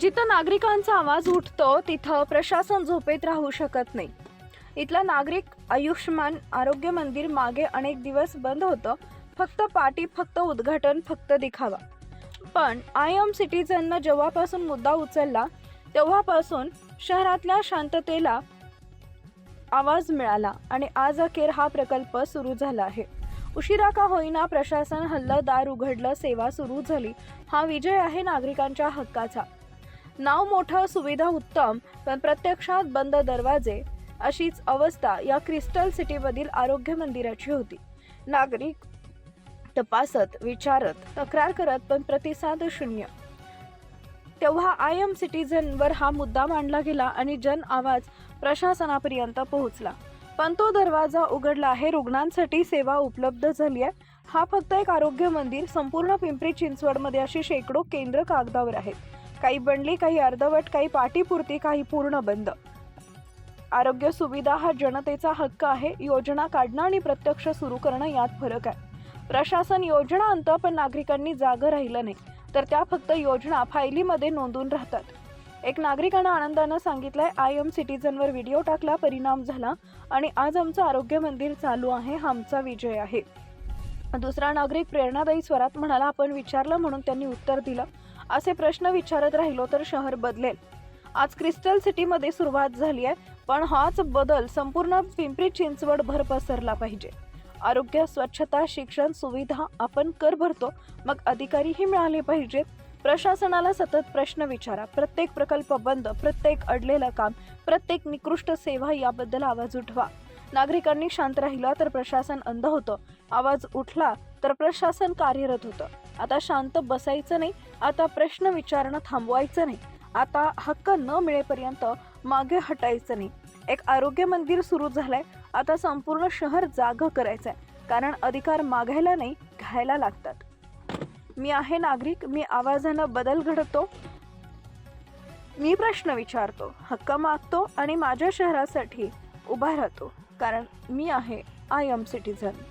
जिथं नागरिकांचा आवाज उठतो तिथं प्रशासन झोपेत राहू शकत नाही. इथला नागरिक आयुष्यमान आरोग्य मंदिर मागे अनेक दिवस बंद होतं. फक्त पाठी फक्त उद्घाटन फक्त दिखावा. पण आय एम सिटीजननं जेव्हापासून मुद्दा उचलला तेव्हापासून शहरातल्या शांततेला आवाज मिळाला आणि आज अखेर हा प्रकल्प सुरू झाला आहे. उशिरा का होईना प्रशासन हल्लं दार उघडलं सेवा सुरू झाली. हा विजय आहे नागरिकांच्या हक्काचा. नाव मोठं सुविधा उत्तम पण प्रत्यक्षात बंद दरवाजे अशीच अवस्था या क्रिस्टल सिटीमधील आरोग्य मंदिराची होती. नागरिक तपासत विचारत तक्रार करत पण प्रतिसाद शून्य. तेव्हा आय एम सिटीजनवर हा मुद्दा मांडला गेला आणि जन आवाज प्रशासनापर्यंत पोहोचला. पण तो दरवाजा उघडला आहे रुग्णांसाठी सेवा उपलब्ध झाली आहे. हा फक्त एक आरोग्य मंदिर संपूर्ण पिंपरी चिंचवडमध्ये अशी शेकडो केंद्र कागदावर आहेत. काही बनली काही अर्धवट काही पाठीपुरती काही पूर्ण बंद. आरोग्य सुविधा हा जनतेचा हक्क आहे. योजना काढणं आणि प्रत्यक्ष सुरू करणं यात फरक आहे. प्रशासन योजना आणतं पण नागरिकांनी जागं राहिलं नाही. तर त्या फक्त योजना फायलीमध्ये नोंदून राहतात. एक नागरिकानं आनंदानं सांगितलंय आय एम सिटीजनवर व्हिडिओ टाकला परिणाम झाला आणि आज आमचं आरोग्य मंदिर चालू आहे हा आमचा विजय आहे. दुसरा नागरिक प्रेरणादायी स्वरात म्हणाला आपण विचारलं म्हणून त्यांनी उत्तर दिलं. असे प्रश्न विचारत राहिलो तर शहर बदलेल. आज क्रिस्टल सिटीमध्ये सुरुवात झाली आहे पण हाच बदल संपूर्ण पिंपरी चिंचवड भर पसरला पाहिजे. आरोग्य स्वच्छता शिक्षण सुविधा आपण कर भरतो मग अधिकारीही मिळाले पाहिजेत प्रशासनाला सतत प्रश्न विचारा. प्रत्येक प्रकल्प बंद प्रत्येक अडलेलं काम प्रत्येक निकृष्ट सेवा याबद्दल आवाज उठवा. नागरिकांनी शांत राहिलं तर प्रशासन अंध होतं. आवाज उठला तर प्रशासन कार्यरत होतं. आता शांत बसायचं नाही आता प्रश्न विचारणं थांबवायचं नाही. आता हक्क न मिळेपर्यंत मागे हटायचं नाही. एक आरोग्य मंदिर सुरू झालंय. आता संपूर्ण शहर जाग करायचंय. कारण अधिकार मागायला नाही घ्यायला लागतात. मी आहे नागरिक मी आवाजानं बदल घडतो. मी प्रश्न विचारतो हक्क मागतो आणि माझ्या शहरासाठी उभा राहतो. कारण मी आहे आय एम सिटीझन